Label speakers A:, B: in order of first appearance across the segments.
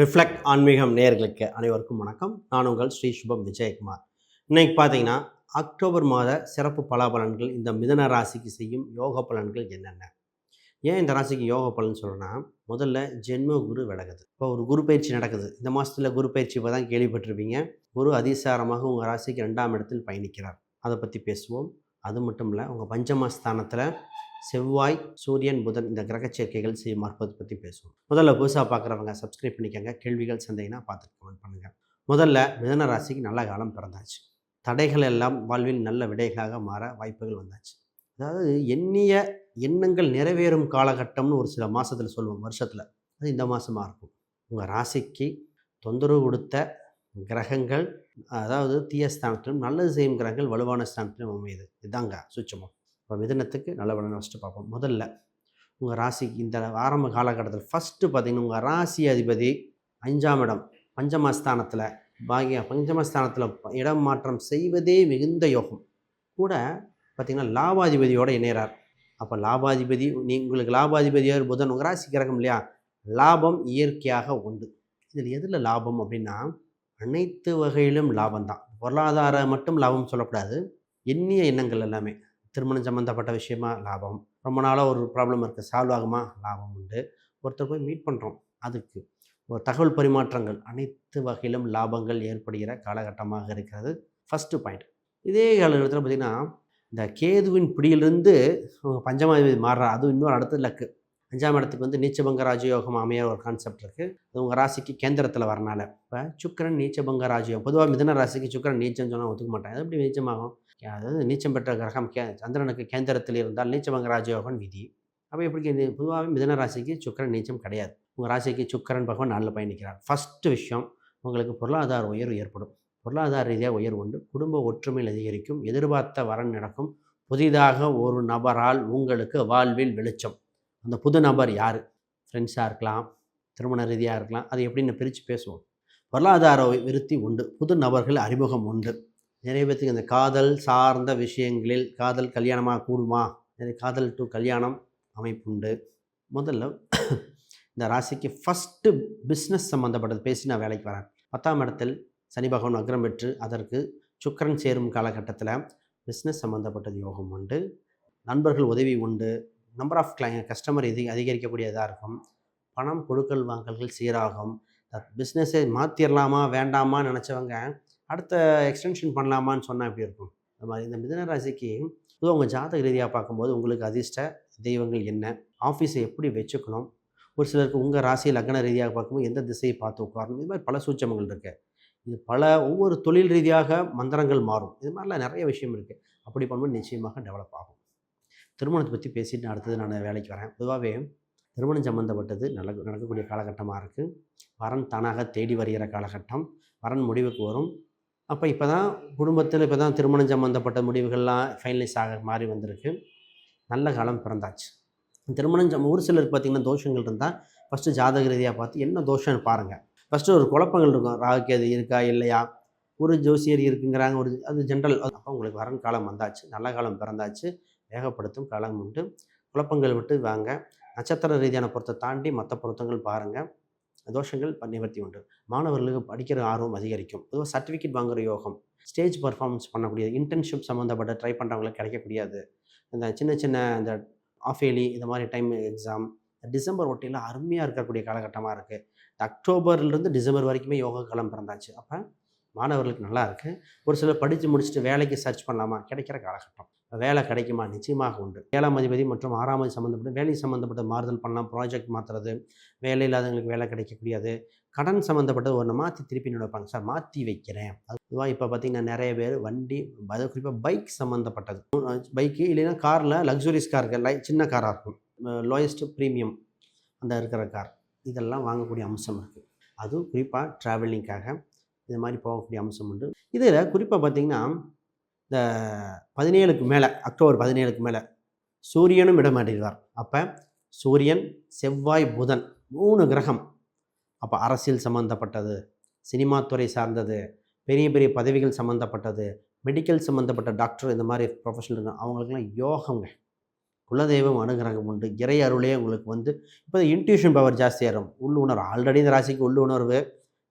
A: Reflect ஆன்மீகம் நேயர்களுக்கு அனைவருக்கும் வணக்கம். நான் உங்கள் ஸ்ரீ சுபம் விஜயகுமார். இன்னைக்கு பார்த்தீங்கன்னா அக்டோபர் மாத சிறப்பு பலாபலன்கள் இந்த மிதன ராசிக்கு செய்யும் யோக பலன்கள் என்னென்ன? ஏன் இந்த ராசிக்கு யோக பலன் சொல்கிறேன்னா முதல்ல ஜென்ம குரு விலகுது. இப்போ ஒரு குரு பயிற்சி நடக்குது. இந்த மாதத்தில் குரு பயிற்சி இப்போ தான் கேள்விப்பட்டிருப்பீங்க. குரு அதிசாரமாக உங்கள் ராசிக்கு ரெண்டாம் இடத்தில் பயணிக்கிறார். அதை பற்றி பேசுவோம். அது மட்டும் இல்லை உங்கள் பஞ்சமஸ்தானத்தில் செவ்வாய் சூரியன் புதன் இந்த கிரக சேர்க்கைகள் செய்யும் மார்பதை பற்றி பேசுவோம். முதல்ல புதுசாக பார்க்குறவங்க சப்ஸ்கிரைப் பண்ணிக்கோங்க. கேள்விகள் சந்தைனா பார்த்துட்டு கமெண்ட் பண்ணுங்கள் முதல்ல மிதன ராசிக்கு நல்ல காலம் பிறந்தாச்சு. தடைகள் எல்லாம் வாழ்வில் நல்ல விடைகளாக மாற வாய்ப்புகள் வந்தாச்சு. அதாவது எண்ணிய எண்ணங்கள் நிறைவேறும் காலகட்டம்னு ஒரு சில மாதத்தில் சொல்லுவோம் வருஷத்தில். அது இந்த மாதமாக இருக்கும். உங்கள் ராசிக்கு தொந்தரவு கொடுத்த கிரகங்கள் அதாவது தீய ஸ்தானத்திலும் நல்லது செய்யும் கிரகங்கள் வலுவான ஸ்தானத்திலும் அமையுது. இதாங்க சுச்சமாக இப்போ மிதனத்துக்கு நல்ல பலனை ஃபஸ்ட்டு பார்ப்போம். முதல்ல உங்கள் ராசிக்கு இந்த ஆரம்ப காலகட்டத்தில் ஃபஸ்ட்டு பார்த்தீங்கன்னா உங்கள் ராசி அதிபதி அஞ்சாம் இடம் பஞ்சமஸ்தானத்தில் பாகிய பஞ்சமஸ்தானத்தில் இடம் மாற்றம் செய்வதே மிகுந்த யோகம். கூட பார்த்திங்கன்னா லாபாதிபதியோடு இணைகிறார் அப்போ லாபாதிபதி நீ உங்களுக்கு லாபாதிபதியார் புதன். உங்கள் ராசி கிரகம் இல்லையா? லாபம் இயற்கையாக உண்டு. இதில் எதில் லாபம் அப்படின்னா அனைத்து வகையிலும் லாபம் தான் பொருளாதார மட்டும் லாபம் சொல்லக்கூடாது. எண்ணிய எண்ணங்கள் எல்லாமே. திருமணம் சம்மந்தப்பட்ட விஷயமா? லாபம். ரொம்ப நாளாக ஒரு ப்ராப்ளம் இருக்குது சால்வ் ஆகுமா? லாபம் உண்டு. ஒருத்தர் போய் மீட் பண்ணுறோம் அதுக்கு. ஒரு தகவல் பரிமாற்றங்கள். அனைத்து வகையிலும் லாபங்கள் ஏற்படுகிற காலகட்டமாக இருக்கிறது. ஃபஸ்ட்டு பாயிண்ட் இதே காலகட்டத்தில் பார்த்திங்கன்னா இந்த கேதுவின் பிடியிலிருந்து பஞ்சமாதிபதி மாறுறா அதுவும் இன்னொரு அடுத்த லக்கு அஞ்சாம் இடத்துக்கு வந்து நீச்சபங்க ராஜயோகம் அமைய ஒரு கான்செப்ட் இருக்குது அது உங்கள் ராசிக்கு கேந்திரத்தில் வரனால. இப்போ சுக்கரன் நீச்சபங்க ராஜயோகம். பொதுவாக மிதன ராசிக்கு சுக்கரன் நீச்சம் சொன்னால் ஒத்துக்க மாட்டேன் அது எப்படி நீச்சமாகும்? அதாவது நீச்சம் பெற்ற கிரகம் கே சந்திரனுக்கு கேந்திரத்தில் இருந்தால் நீச்சமங்க ராஜயோகன் விதி. அப்போ எப்படி இது? பொதுவாகவே மிதன ராசிக்கு சுக்கரன் நீச்சம் கிடையாது. உங்கள் ராசிக்கு சுக்கரன் பகவான் நாளில் பயணிக்கிறார். ஃபஸ்ட்டு விஷயம் உங்களுக்கு பொருளாதார உயர்வு ஏற்படும். பொருளாதார ரீதியாக உயர்வு உண்டு. குடும்ப ஒற்றுமையில் அதிகரிக்கும். எதிர்பார்த்த வரன் நடக்கும். புதிதாக ஒரு நபரால் உங்களுக்கு வாழ்வில் வெளிச்சம். அந்த புது நபர் யார்? ஃப்ரெண்ட்ஸாக இருக்கலாம். திருமண ரீதியாக இருக்கலாம். அது எப்படின்னு பிரித்து பேசுவோம். பொருளாதார விருத்தி உண்டு. புது நபர்கள் அறிமுகம் உண்டு. நிறைய பேர்த்துக்கு இந்த காதல் சார்ந்த விஷயங்களில் காதல் கல்யாணமாக கூடுமா? காதல் டு கல்யாணம் அமைப்புண்டு. முதல்ல இந்த ராசிக்கு ஃபஸ்ட்டு பிஸ்னஸ் சம்மந்தப்பட்டது பேசி நான் வேலைக்கு வரேன். பத்தாம் இடத்தில் சனி பகவான் அக்ரம் பெற்று அதற்கு சுக்கரன் சேரும் காலகட்டத்தில் பிஸ்னஸ் சம்மந்தப்பட்டது யோகம் உண்டு. நண்பர்கள் உதவி உண்டு. நம்பர் ஆஃப் கிளை கஸ்டமர் இது அதிகரிக்கக்கூடியதாக இருக்கும். பணம் கொடுக்கல் வாங்கல்கள் சீராகும். பிஸ்னஸை மாற்றிடலாமா வேண்டாமா நினச்சவங்க அடுத்த எக்ஸ்டென்ஷன் பண்ணலாமான்னு சொன்னால் எப்படி இருக்கும்? அது மாதிரி இந்த மிதன ராசிக்கு பொதுவாக உங்கள் ஜாதக ரீதியாக பார்க்கும்போது உங்களுக்கு அதிர்ஷ்ட தெய்வங்கள் என்ன? ஆஃபீஸை எப்படி வச்சுக்கணும்? ஒரு சிலருக்கு உங்கள் ராசி லக்ன ரீதியாக பார்க்கும்போது எந்த திசையை பார்த்து உட்காரணும்? இது மாதிரி பல சூச்சமங்கள் இருக்குது இது பல ஒவ்வொரு தொழில் ரீதியாக மந்திரங்கள் மாறும். இது மாதிரிலாம் நிறைய விஷயம் இருக்குது அப்படி பண்ணும்போது நிச்சயமாக டெவலப் ஆகும். திருமணத்தை பற்றி பேசிட்டு அடுத்தது நான் வேலைக்கு வரேன். பொதுவாகவே திருமணம் சம்மந்தப்பட்டது நல்ல நடக்கக்கூடிய காலகட்டமாக இருக்குது வரன் தானாக தேடி வருகிற காலகட்டம். வரன் முடிவுக்கு வரும். அப்போ இப்போ தான் குடும்பத்தில் இப்போ தான் திருமணம் சம்மந்தப்பட்ட முடிவுகள்லாம் ஃபைனலைஸ் ஆக மாறி வந்திருக்கு. நல்ல காலம் பிறந்தாச்சு. திருமணம் சம் ஒரு சிலருக்கு பார்த்திங்கன்னா தோஷங்கள் இருந்தால் ஃபஸ்ட்டு ஜாதக ரீதியாக பார்த்து என்ன தோஷம்னு பாருங்கள் ஃபஸ்ட்டு ஒரு குழப்பங்கள் இருக்கும். ராகுக்கு இருக்கா இல்லையா? ஒரு ஜோசியர் இருக்குங்கிறாங்க ஒரு அது ஜென்ரல் அப்போ உங்களுக்கு வரன் காலம் வந்தாச்சு. நல்ல காலம் பிறந்தாச்சு. வேகப்படுத்தும் காலம் உண்டு. குழப்பங்கள் விட்டு வாங்க. நட்சத்திர ரீதியான பொருத்தை தாண்டி மற்ற பொருத்தங்கள் பாருங்கள் தோஷங்கள் நிவர்த்தி உண்டு. மாணவர்களுக்கு படிக்கிற ஆர்வம் அதிகரிக்கும். பொதுவாக சர்டிஃபிகேட் வாங்குகிற யோகம் ஸ்டேஜ் பர்ஃபார்மன்ஸ் பண்ணக்கூடியது இன்டர்ன்ஷிப் சம்மந்தப்பட்ட ட்ரை பண்ணுறவங்களுக்கு கிடைக்கக்கூடியது. இந்த சின்ன சின்ன இந்த ஆஃப் இந்த மாதிரி டைம் எக்ஸாம் டிசம்பர் ஒட்டியில் அருமையாக இருக்கக்கூடிய காலகட்டமாக இருக்குது அக்டோபர்லேருந்து டிசம்பர் வரைக்குமே யோகா காலம் பிறந்தாச்சு. அப்போ மாணவர்களுக்கு நல்லா இருக்குது ஒரு சிலர் படித்து முடிச்சுட்டு வேலைக்கு சர்ச் பண்ணலாமா? கிடைக்கிற காலகட்டம். வேலை கிடைக்குமா? நிச்சயமாக உண்டு. ஏழாம் அதிபதி மற்றும் ஆறாம் அதிபதி சம்மந்தப்பட்ட வேலை சம்மந்தப்பட்ட மாறுதல் பண்ணலாம் ப்ராஜெக்ட் மாற்றுறது வேலை இல்லாதவங்களுக்கு வேலை கிடைக்கக்கூடியது. கடன் சம்மந்தப்பட்டது ஒன்று மாற்றி திருப்பி நினைப்பாங்க சார் மாற்றி வைக்கிறேன். அதுவாக இப்போ பார்த்திங்கன்னா நிறைய பேர் வண்டி அது குறிப்பாக பைக் சம்மந்தப்பட்டது பைக்கு இல்லைன்னா காரில் லக்ஸுரிஸ் கார் லை சின்ன காராக இருக்கும். லோயஸ்ட்டு ப்ரீமியம் அந்த இருக்கிற கார் இதெல்லாம் வாங்கக்கூடிய அம்சம் இருக்குது அதுவும் குறிப்பாக ட்ராவலிங்காக இது மாதிரி போகக்கூடிய அம்சம் உண்டு. இதில் குறிப்பாக பார்த்திங்கன்னா இந்த பதினேழுக்கு மேலே அக்டோபர் பதினேழுக்கு மேலே சூரியனும் இடமாட்டிடுவார் அப்போ சூரியன் செவ்வாய் புதன் மூணு கிரகம். அப்போ அரசியல் சம்மந்தப்பட்டது சினிமா துறை சார்ந்தது பெரிய பெரிய பதவிகள் சம்மந்தப்பட்டது மெடிக்கல் சம்மந்தப்பட்ட டாக்டர் இந்த மாதிரி ப்ரொஃபஷனல் அவங்களுக்குலாம் யோகங்க. குலதெய்வம் அனுகிரகம் உண்டு. இறை அருளே உங்களுக்கு வந்து இப்போ இன்ட்யூஷன் பவர் ஜாஸ்தியாகும் உள்ளுணர்வு ஆல்ரெடி இந்த ராசிக்கு உள்ளுணர்வு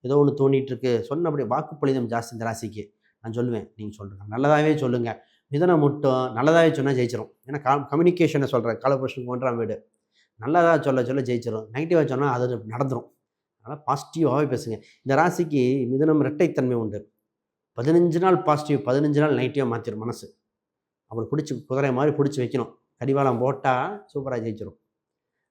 A: ஏதோ ஒன்று தோண்டிட்டு இருக்கு. சொன்னபடி வாக்குப்பளிதம் ஜாஸ்தி இந்த ராசிக்கு. நான் சொல்லுவேன் நீங்கள் சொல்கிறேன் நல்லதாகவே சொல்லுங்கள் மிதனை மட்டும் நல்லதாகவே சொன்னால் ஜெயிச்சிரும். ஏன்னா கம் கம்யூனிகேஷனை சொல்கிறேன் காலபுருஷனுக்கு ஒன்றாம் வீடு. நல்லதாக சொல்ல சொல்ல ஜெயிச்சிரும். நெகட்டிவாக சொன்னால் அது நடந்துடும் அதனால் பாசிட்டிவாகவே பேசுங்க. இந்த ராசிக்கு மிதனம் இரட்டைத்தன்மை உண்டு. பதினஞ்சு நாள் பாசிட்டிவ் பதினஞ்சு நாள் நெகட்டிவாக மாற்றிடும் மனசு. அப்படி பிடிச்சி குதிரை மாதிரி பிடிச்சி வைக்கணும். கடிவாளம் போட்டால் சூப்பராக ஜெயிச்சிடும்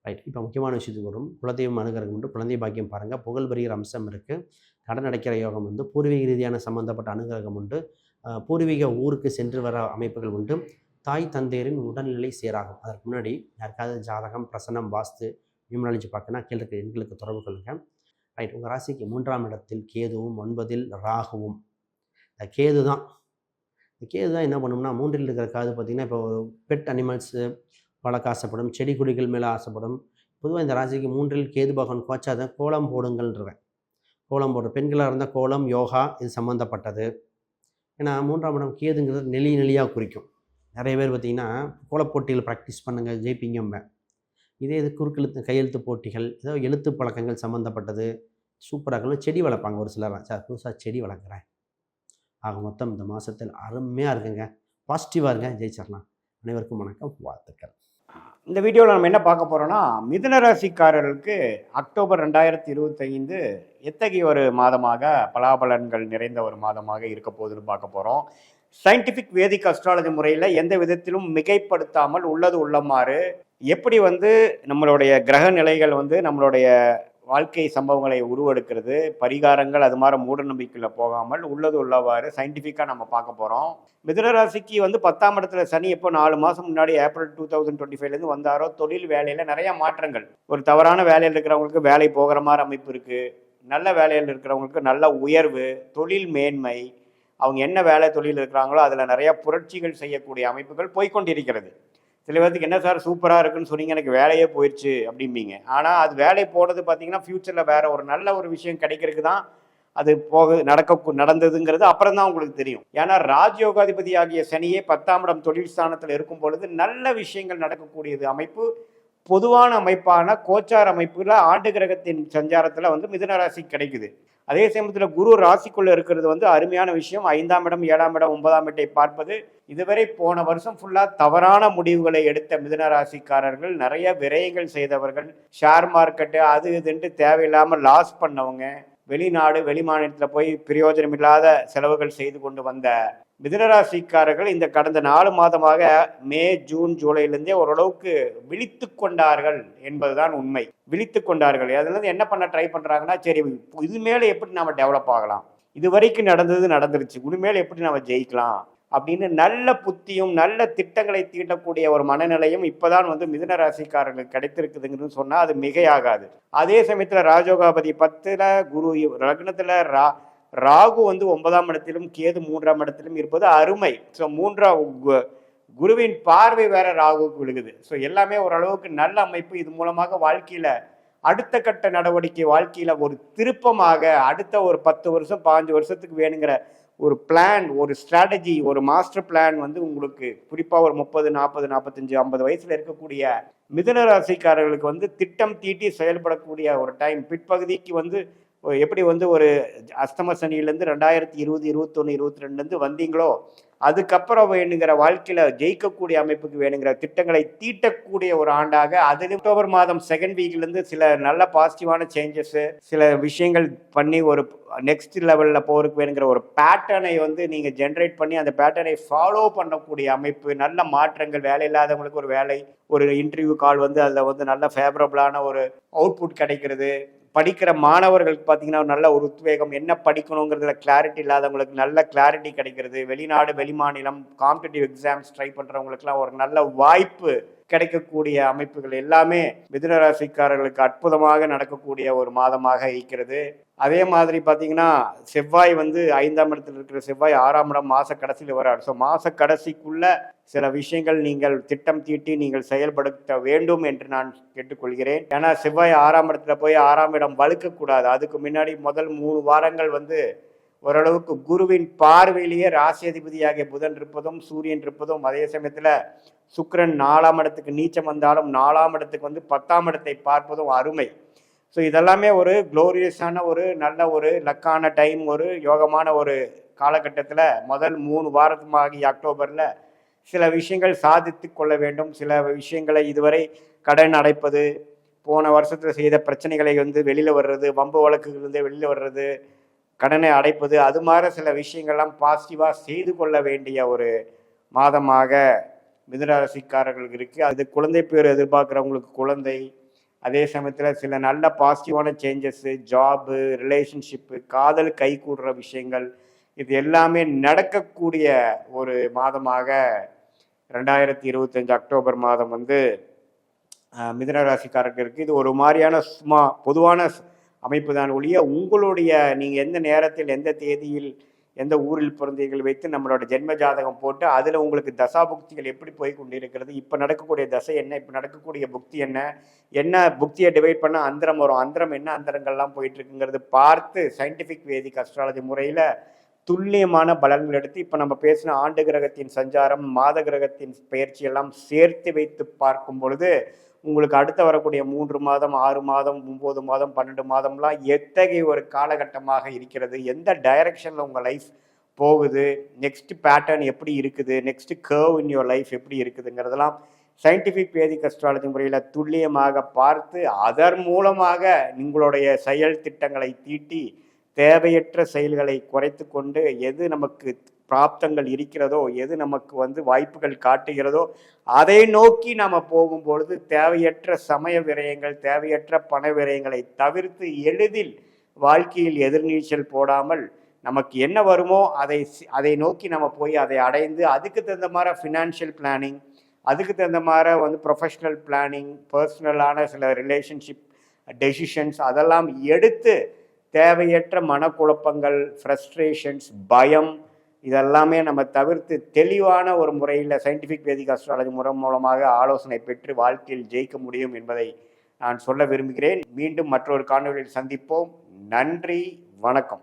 A: ரைட் இப்போ முக்கியமான விஷயத்துக்கு வரும். குலதெய்வம் அனுகிரகம் உண்டு குழந்தை பாக்கியம் பாருங்கள் புகழ் பெறுகிற அம்சம் இருக்குது கடன் அடைக்கிற யோகம் வந்து பூர்வீக ரீதியான சம்பந்தப்பட்ட அனுகிரகம் உண்டு. பூர்வீக ஊருக்கு சென்று வர அமைப்புகள் உண்டு. தாய் தந்தையரின் உடல்நிலை சீராகும். அதற்கு முன்னாடி யாருக்காவது ஜாதகம் பிரசனம் வாஸ்து நியூமராலஜி பார்க்கணும்னா கீழே இருக்க எண்களுக்கு தொடர்பு கொள்ளுங்கள் ரைட் உங்கள் ராசிக்கு மூன்றாம் இடத்தில் கேதுவும் ஒன்பதில் ராகுவும். இந்த கேது தான். இந்த கேது தான் என்ன பண்ணும்னா மூன்றில் இருக்கிற காது பார்த்திங்கன்னா இப்போ பெட் அனிமல்ஸு வளர்க்க ஆசைப்படும் செடி கொடிகள் மேலே ஆசைப்படும். பொதுவாக இந்த ராசிக்கு மூன்றில் கேது பகவான் கோச்சாத கோலம் போடுங்கள்ன்றவன். கோலம் போடுற பெண்களாக இருந்தால் கோலம் யோகா இது சம்மந்தப்பட்டது ஏன்னா மூன்றாம் இடம் கேதுங்கிறது நெளி நெளியாக குறிக்கும். நிறைய பேர் பார்த்திங்கன்னா கோலப்போட்டியில் ப்ராக்டிஸ் பண்ணுங்கள் ஜெயிப்பீங்கம்ப. இதே இது குறுக்கெழுத்து கையெழுத்து போட்டிகள் ஏதோ எழுத்து பழக்கங்கள் சம்மந்தப்பட்டது சூப்பராக செடி வளர்ப்பாங்க ஒரு சிலர். சார் புதுசாக செடி வளர்க்குறேன். ஆக மொத்தம் இந்த மாதத்தில் அருமையாக இருக்குங்க. பாசிட்டிவாக இருங்க ஜெயிச்சிடலாம் அனைவருக்கும் வணக்கம் வாழ்த்துக்கள்.
B: இந்த வீடியோவில் நம்ம என்ன பார்க்க போகிறோம்னா மிதுன ராசிக்காரர்களுக்கு அக்டோபர் ரெண்டாயிரத்தி இருபத்தைந்து எத்தகைய ஒரு மாதமாக பலாபலன்கள் நிறைந்த ஒரு மாதமாக இருக்க போகுதுன்னு பார்க்க போகிறோம் சயின்டிஃபிக் வேதிக் அஸ்ட்ராலஜி முறையில் எந்த விதத்திலும் மிகைப்படுத்தாமல் உள்ளது உள்ளமாறு எப்படி வந்து நம்மளுடைய கிரக நிலைகள் வந்து நம்மளுடைய வாழ்க்கை சம்பவங்களை உருவெடுக்கிறது பரிகாரங்கள் அது மாதிரி மூட நம்பிக்கையில் போகாமல் உள்ளது உள்ளவாறு சயின்டிஃபிக்காக நம்ம பார்க்க போகிறோம் மிதுனராசிக்கு வந்து பத்தாம் இடத்துல சனி எப்போ நாலு மாதம் முன்னாடி ஏப்ரல் டூ தௌசண்ட் டுவெண்ட்டி ஃபைவ்லேருந்து வந்தாரோ தொழில் வேலையில் நிறைய மாற்றங்கள். ஒரு தவறான வேலையில் இருக்கிறவங்களுக்கு வேலை போகிற மாதிரி அமைப்பு இருக்குது நல்ல வேலையில் இருக்கிறவங்களுக்கு நல்ல உயர்வு தொழில் மேன்மை அவங்க என்ன வேலை தொழில் இருக்கிறாங்களோ அதில் நிறையா புரட்சிகள் செய்யக்கூடிய அமைப்புகள் போய்க்கொண்டிருக்கிறது சில பேர்த்துக்கு என்ன சார் சூப்பராக இருக்குன்னு சொன்னீங்க எனக்கு வேலையே போயிடுச்சு அப்படிம்பீங்க. ஆனால் அது வேலை போனது பார்த்தீங்கன்னா ஃப்யூச்சரில் வேறு ஒரு நல்ல ஒரு விஷயம் கிடைக்கிறதுக்கு தான் அது போக நடக்க நடந்ததுங்கிறது அப்புறம் தான் உங்களுக்கு தெரியும். ஏன்னா ராஜயோகாதிபதி ஆகிய சனியே பத்தாம் இடம் தொழில் ஸ்தானத்தில் இருக்கும் பொழுது நல்ல விஷயங்கள் நடக்கக்கூடியது அமைப்பு பொதுவான அமைப்பான கோச்சார் அமைப்புல ஆண்டு கிரகத்தின் சஞ்சாரத்தில் வந்து மிதுன ராசி கிடைக்குது. அதே சமயத்தில் குரு ராசிக்குள்ளே இருக்கிறது வந்து அருமையான விஷயம். ஐந்தாம் இடம் ஏழாம் இடம் ஒன்பதாம் இடத்தை பார்ப்பது இதுவரை போன வருஷம் ஃபுல்லாக தவறான முடிவுகளை எடுத்த மிதுன ராசிக்காரர்கள் நிறைய விரயங்கள் செய்தவர்கள் ஷேர் மார்க்கெட்டு அது இதுன்ட்டு தேவையில்லாமல் லாஸ் பண்ணவங்க வெளிநாடு வெளி மாநிலத்தில் போய் பிரயோஜனம் இல்லாத செலவுகள் செய்து கொண்டு வந்த மிதனராசிக்காரர்கள் இந்த கடந்த நாலு மாதமாக மே ஜூன் ஜூலைலேருந்தே ஓரளவுக்கு விழித்து கொண்டார்கள் என்பதுதான் உண்மை. விழித்து கொண்டார்கள். அதுலேருந்து என்ன பண்ண ட்ரை பண்ணுறாங்கன்னா சரி இது மேலே எப்படி நம்ம டெவலப் ஆகலாம்? இது வரைக்கும் நடந்தது நடந்துருச்சு. இனிமேல் எப்படி நம்ம ஜெயிக்கலாம்? அப்படின்னு நல்ல புத்தியும் நல்ல திட்டங்களை தீட்டக்கூடிய ஒரு மனநிலையும் இப்போதான் வந்து மிதுன ராசிக்காரர்களுக்கு கிடைத்திருக்குதுங்கன்னு சொன்னால் அது மிகையாகாது. அதே சமயத்தில் ராஜோகாபதி பத்தில் குரு லக்னத்தில் ரா ராகு வந்து ஒன்பதாம் இடத்திலும் கேது மூன்றாம் இடத்திலும் இருப்பது அருமை. ஸோ மூன்றாம் கு- குருவின் பார்வை வேற ராகுவுக்கு விழுகுது. ஸோ எல்லாமே ஓரளவுக்கு நல்ல அமைப்பு. இது மூலமாக வாழ்க்கையில அடுத்த கட்ட நடவடிக்கை வாழ்க்கையில ஒரு திருப்பமாக அடுத்த ஒரு பத்து வருஷம் பாஞ்சு வருஷத்துக்கு வேணுங்கிற ஒரு பிளான் ஒரு ஸ்ட்ராட்டஜி ஒரு மாஸ்டர் பிளான் வந்து உங்களுக்கு குறிப்பாக ஒரு முப்பது நாற்பது நாற்பத்தஞ்சு ஐம்பது வயசில் இருக்கக்கூடிய மிதுன ராசிக்காரர்களுக்கு வந்து திட்டம் தீட்டி செயல்படக்கூடிய ஒரு டைம் பிற்பகுதிக்கு வந்து எப்படி வந்து ஒரு அஸ்தம சனியிலேருந்து ரெண்டாயிரத்தி இருபது இருபத்தொன்று இருபத்தி ரெண்டுலேருந்து வந்தீங்களோ அதுக்கப்புறம் வேணுங்கிற வாழ்க்கையில் ஜெயிக்கக்கூடிய அமைப்புக்கு வேணுங்கிற திட்டங்களை தீட்டக்கூடிய ஒரு ஆண்டாக அது அக்டோபர் மாதம் செகண்ட் வீக்லேருந்து சில நல்ல பாசிட்டிவான சேஞ்சஸ்ஸு சில விஷயங்கள் பண்ணி ஒரு நெக்ஸ்ட் லெவலில் போகிறதுக்கு வேணுங்கிற ஒரு பேட்டர்னை வந்து நீங்கள் ஜென்ரேட் பண்ணி அந்த பேட்டர்னை ஃபாலோ பண்ணக்கூடிய அமைப்பு நல்ல மாற்றங்கள் வேலை இல்லாதவங்களுக்கு ஒரு வேலை ஒரு இன்டர்வியூ கால் வந்து அதில் வந்து நல்ல ஃபேவரபுளான ஒரு அவுட்புட் கிடைக்கிறது. படிக்கிற மாணவர்களுக்கு பார்த்தீங்கன்னா ஒரு நல்ல ஒரு உத்வேகம் என்ன படிக்கணுங்கிறதுல கிளாரிட்டி இல்லாதவங்களுக்கு நல்ல கிளாரிட்டி கிடைக்கிறது. வெளிநாடு வெளிமாநிலம் காம்படிட்டிவ் எக்ஸாம்ஸ் ட்ரை பண்ணுறவங்களுக்குலாம் ஒரு நல்ல வாய்ப்பு கிடைக்கக்கூடிய அமைப்புகள் எல்லாமே மிதுன ராசிக்காரர்களுக்கு அற்புதமாக நடக்கக்கூடிய ஒரு மாதமாக இருக்கிறது. அதே மாதிரி பார்த்தீங்கன்னா செவ்வாய் வந்து ஐந்தாம் இடத்துல இருக்கிற செவ்வாய் ஆறாம் இடம் மாத கடைசியில் வராது ஸோ மாத கடைசிக்குள்ள சில விஷயங்கள் நீங்கள் திட்டம் தீட்டி நீங்கள் செயல்படுத்த வேண்டும் என்று நான் கேட்டுக்கொள்கிறேன். ஏன்னா செவ்வாய் ஆறாம் இடத்துல போய் ஆறாம் இடம் வலுக்கக்கூடாது. அதுக்கு முன்னாடி முதல் மூணு வாரங்கள் வந்து ஓரளவுக்கு குருவின் பார்வையிலேயே ராசி அதிபதியாகிய புதன் இருப்பதும் சூரியன் இருப்பதும் அதே சமயத்தில் சுக்கரன் நாலாம் இடத்துக்கு நீச்சம் வந்தாலும் நாலாம் இடத்துக்கு வந்து பத்தாம் இடத்தை பார்ப்பதும் அருமை. ஸோ இதெல்லாமே ஒரு க்ளோரியஸான ஒரு நல்ல ஒரு லக்கான டைம் ஒரு யோகமான ஒரு காலகட்டத்தில் முதல் மூணு வாரத்துமாகி அக்டோபரில் சில விஷயங்கள் சாதித்து கொள்ள வேண்டும். சில விஷயங்களை இதுவரை கடன் அடைப்பது போன வருஷத்தில் செய்த பிரச்சனைகளை வந்து வெளியில் வர்றது வம்பு வழக்குகளிலிருந்து வெளியில் வர்றது கடனை அடைப்பது அது மாதிரி சில விஷயங்கள்லாம் பாசிட்டிவாக செய்து கொள்ள வேண்டிய ஒரு மாதமாக மிதுனராசிக்காரர்களுக்கு இருக்குது அது குழந்தை பேர் எதிர்பார்க்குறவங்களுக்கு குழந்தை அதே சமயத்தில் சில நல்ல பாசிட்டிவான சேஞ்சஸ்ஸு ஜாபு ரிலேஷன்ஷிப்பு காதல் கை கூடுற விஷயங்கள் இது எல்லாமே நடக்கக்கூடிய ஒரு மாதமாக ரெண்டாயிரத்தி இருபத்தஞ்சு அக்டோபர் மாதம் வந்து மிதன ராசிக்காரர்களுக்கு இது ஒரு மாதிரியான சும்மா பொதுவான அமைப்பு தான் ஒழிய உங்களுடைய நீங்கள் எந்த நேரத்தில் எந்த தேதியில் எந்த ஊரில் பிறந்தீர்கள் வைத்து நம்மளோட ஜென்ம ஜாதகம் போட்டு அதில் உங்களுக்கு தசா புக்திகள் எப்படி போய் கொண்டிருக்கிறது? இப்போ நடக்கக்கூடிய தசை என்ன? இப்போ நடக்கக்கூடிய புக்தி என்ன? என்ன புக்தியை டிவைட் பண்ண அந்தரம் வரும்? அந்தரம் என்ன அந்தரங்கள்லாம் போயிட்டுருக்குங்கிறது பார்த்து சயின்டிஃபிக் வேதிக் அஸ்ட்ராலஜி முறையில் துல்லியமான பலன்கள் எடுத்து இப்போ நம்ம பேசின ஆண்டு கிரகத்தின் சஞ்சாரம் மாத கிரகத்தின் பயிற்சி எல்லாம் சேர்த்து வைத்து பார்க்கும் பொழுது உங்களுக்கு அடுத்து வரக்கூடிய மூன்று மாதம் ஆறு மாதம் ஒம்பது மாதம் பன்னெண்டு மாதம்லாம் எத்தகைய ஒரு காலகட்டமாக இருக்கிறது? எந்த டைரக்ஷனில் உங்கள் லைஃப் போகுது? நெக்ஸ்ட் பேட்டர்ன் எப்படி இருக்குது? Next curve in your life எப்படி இருக்குதுங்கிறதெல்லாம் சயின்டிஃபிக் வேதிக் அஸ்ட்ராலஜி முறையில் துல்லியமாக பார்த்து அதன் மூலமாக உங்களுடைய செயல் திட்டங்களை தீட்டி தேவையற்ற செயல்களை குறைத்து கொண்டு எது நமக்கு பிராப்தங்கள் இருக்கிறதோ எது நமக்கு வந்து வாய்ப்புகள் காட்டுகிறதோ அதை நோக்கி நாம் போகும்பொழுது தேவையற்ற சமய விரயங்கள் தேவையற்ற பண விரயங்களை தவிர்த்து எளிதில் வாழ்க்கையில் எதிர்நீச்சல் போடாமல் நமக்கு என்ன வருமோ அதை அதை நோக்கி நம்ம போய் அதை அடைந்து அதுக்கு தகுந்த மாதிரி ஃபினான்ஷியல் பிளானிங் அதுக்கு தகுந்த மாதிரி வந்து ப்ரொஃபஷ்னல் பிளானிங் பர்சனலான சில ரிலேஷன்ஷிப் டெசிஷன்ஸ் அதெல்லாம் எடுத்து தேவையற்ற மனக்குழப்பங்கள் ஃப்ரஸ்ட்ரேஷன்ஸ் பயம் இதெல்லாமே நம்ம தவிர்த்து தெளிவான ஒரு முறையில் சயின்டிஃபிக் வேதிக் அஸ்ட்ராலஜி முறை மூலமாக ஆலோசனை பெற்று வாழ்க்கையில் ஜெயிக்க முடியும் என்பதை நான் சொல்ல விரும்புகிறேன். மீண்டும் மற்றொரு காணொலியில் சந்திப்போம். நன்றி. வணக்கம்.